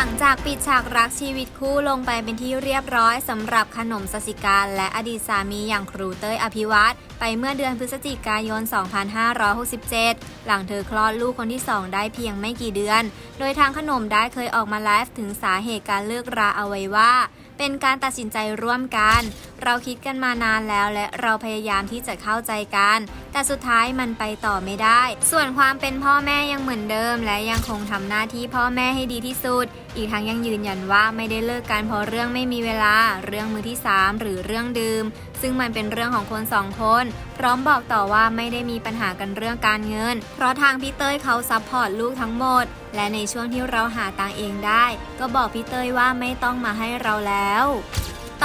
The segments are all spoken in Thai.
ลังจากปิดฉากรักชีวิตคู่ลงไปเป็นที่เรียบร้อยสำหรับขนมสสิการและอดีตสามีอย่างครูเต้ยอภิวัตรไปเมื่อเดือนพฤศจิกายน 2567 หลังเธอคลอดลูกคนที่ 2 ได้เพียงไม่กี่เดือน โดยทางขนมได้เคยออกมาไลฟ์ถึงสาเหตุการเลิกราเอาไว้ว่า เป็นการตัดสินใจร่วมกัน เราคิดกันมานานแล้วและเราพยายามที่จะเข้าใจกัน แต่สุดท้ายมันไปต่อไม่ได้ ส่วนความเป็นพ่อแม่ยังเหมือนเดิม และยังคงทำหน้าที่พ่อแม่ให้ดีที่สุดอีกทั้งยังยืนยันว่าไม่ได้เลิกกันเพราะเรื่องไม่มีเวลา เรื่องมือที่ 3 หรือเรื่องดื่ม ซึ่งมันเป็นเรื่องของคนสองคน พร้อมบอกต่อว่าไม่ได้มีปัญหากันเรื่องการเงิน เพราะทางพี่เต้ยเขาซัพพอร์ตลูกทั้งหมด และในช่วงที่เราหาตังเองได้ ก็บอกพี่เต้ยว่าไม่ต้องมาให้เราแล้ว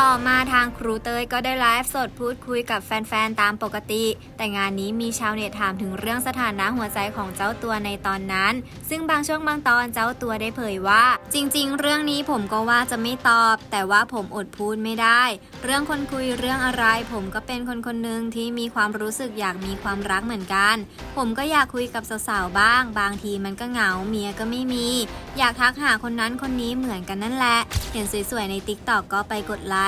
ต่อมาทางครูเตยก็ได้ไลฟ์สดพูดคุยกับแฟนๆ ตามปกติ แต่งานนี้มีชาวเน็ตถามถึงเรื่องสถานะหัวใจของเจ้าตัวในตอนนั้น ซึ่งบางช่วงบางตอนเจ้าตัวได้เผยว่า จริง ๆ เรื่องนี้ผมก็ว่าจะไม่ตอบ แต่ว่าผมอดพูดไม่ได้ เรื่องคนคุยเรื่องอะไร ผมก็เป็นคนคนหนึ่งที่มีความรู้สึกอยากมีความรักเหมือนกัน ผมก็อยากคุยกับสาวๆบ้าง บางทีมันก็เหงาเมียก็ไม่มี อยากทักหาคนนั้นคนนี้เหมือนกันนั่นแหละ เห็นสวยๆในติ๊กต็อกก็ไปกดไลค์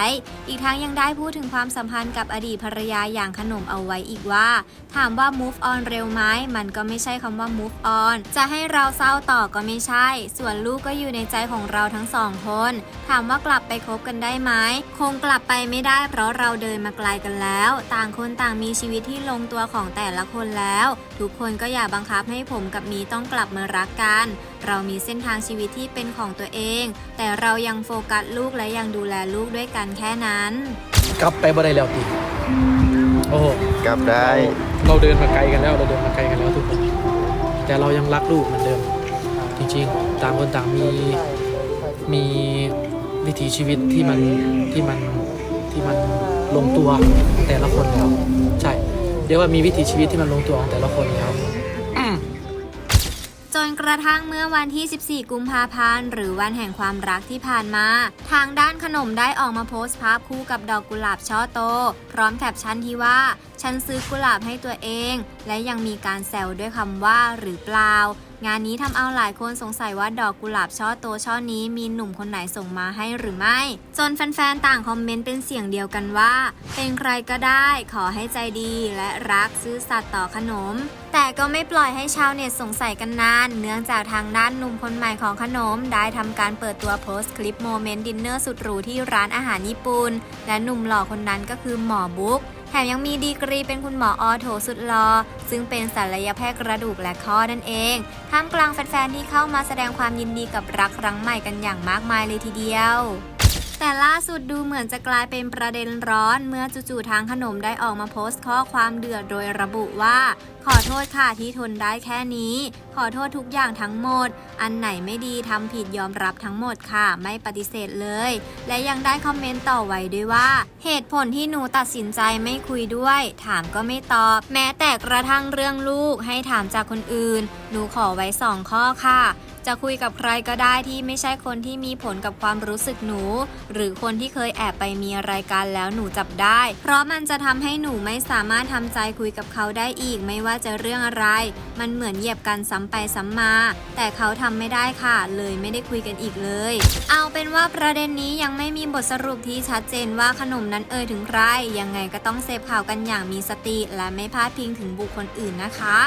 อีกทั้งยังได้พูดถึงความสัมพันธ์กับอดีตภรรยาอย่างขนมเอาไว้อีกว่า ถามว่า move on เร็วไหมมันก็ไม่ใช่คำว่า move on จะให้เราเศร้าต่อก็ไม่ใช่ ส่วนลูกก็อยู่ในใจของเราทั้งสองคน ถามว่ากลับไปคบกันได้ไหมคงกลับไปไม่ได้ เพราะเราเดินมาไกลกันแล้ว ต่างคนต่างมีชีวิตที่ลงตัวของแต่ละคนแล้ว ทุกคนก็อย่าบังคับให้ผมกับมีต้องกลับมารักกัน เรามีเส้นทางชีวิตที่เป็นของตัวเอง แต่เรายังโฟกัสลูกและยังดูแลลูกด้วยกันแค่นั้น กลับไปบ่ได้แล้วตีโอ้โหกลับได้เราเดินมาไกลกันแล้วเราเดินมาไกลกันแล้วทุกคน แต่เรายังรักลูกเหมือนเดิม จริงๆ ต่างคนต่างมีมีวิถีชีวิตที่มันที่มันที่มันลงตัวของแต่ละคนแล้วใช่เรียกว่ามีวิถีชีวิตที่มันลงตัวของแต่ละคนแล้วจนก ระทั่งเมื่อวันที่ 14 กุมภาพันธ์ หรือวันแห่งความรักที่ผ่านมา ทางด้านขนมได้ออกมาโพสต์ภาพคู่กับดอกกุหลาบช่อโต พร้อมแคปชั่นที่ว่า ฉันซื้อกุหลาบให้ตัวเอง และยังมีการแซวด้วยคำว่าหรือเปล่า งานนี้ทำเอาหลายคนสงสัยว่าดอกกุหลาบช่อโตช่อนี้มีหนุ่มคนไหนส่งมาให้หรือไม่ จนแฟนๆ ต่างคอมเมนต์เป็นเสียงเดียวกันว่า เป็นใครก็ได้ขอให้ใจดีและรักซื่อสัตย์ต่อขนม แต่ก็ไม่ปล่อยให้ชาวเน็ตสงสัยกันนาน เนื่องจากทางด้านหนุ่มคนใหม่ของขนม ได้ทำการเปิดตัวโพสต์คลิปโมเมนต์ดินเนอร์สุดหรูที่ร้านอาหารญี่ปุ่นและหนุ่มหล่อคนนั้นก็คือหมอบุ๊ก แถมยังมีดีกรีเป็นคุณหมอออโถสุดหลอซึ่งเป็นศัลยแพทย์กระดูกและข้อนั่นเองท่ามกลางแฟนๆที่เข้ามาแสดงความยินดีกับรักครั้งใหม่กันอย่างมากมายเลยทีเดียว แต่ล่าสุดดูเหมือนจะกลายเป็นประเด็นร้อน เมื่อจู่ๆทางขนมได้ออกมาโพสต์ข้อความเดือดโดยระบุว่า ขอโทษค่ะที่ทนได้แค่นี้ ขอโทษทุกอย่างทั้งหมด อันไหนไม่ดีทำผิดยอมรับทั้งหมดค่ะ ไม่ปฏิเสธเลย และยังได้คอมเมนต์ต่อไว้ด้วยว่า เหตุผลที่หนูตัดสินใจไม่คุยด้วย ถามก็ไม่ตอบ แม้แต่กระทั่งเรื่องลูกให้ถามจากคนอื่นหนูขอไว้สองข้อค่ะ จะคุยกับใครก็ได้ที่ไม่ใช่คนที่มีผลกับความรู้สึกหนู หรือคนที่เคยแอบไปมีรายการแล้วหนูจับได้ เพราะมันจะทำให้หนูไม่สามารถทำใจคุยกับเขาได้อีก ไม่ว่าจะเรื่องอะไร มันเหมือนเหยียบกันซ้ำไปซ้ำมา แต่เขาทำไม่ได้ค่ะ เลยไม่ได้คุยกันอีกเลย เอาเป็นว่าประเด็นนี้ยังไม่มีบทสรุปที่ชัดเจนว่าขนมนั้นเอ่ยถึงใครยังไงก็ต้องเสพข่าวกันอย่างมีสติ และไม่พลาดพิงถึงบุคคลอื่นนะคะ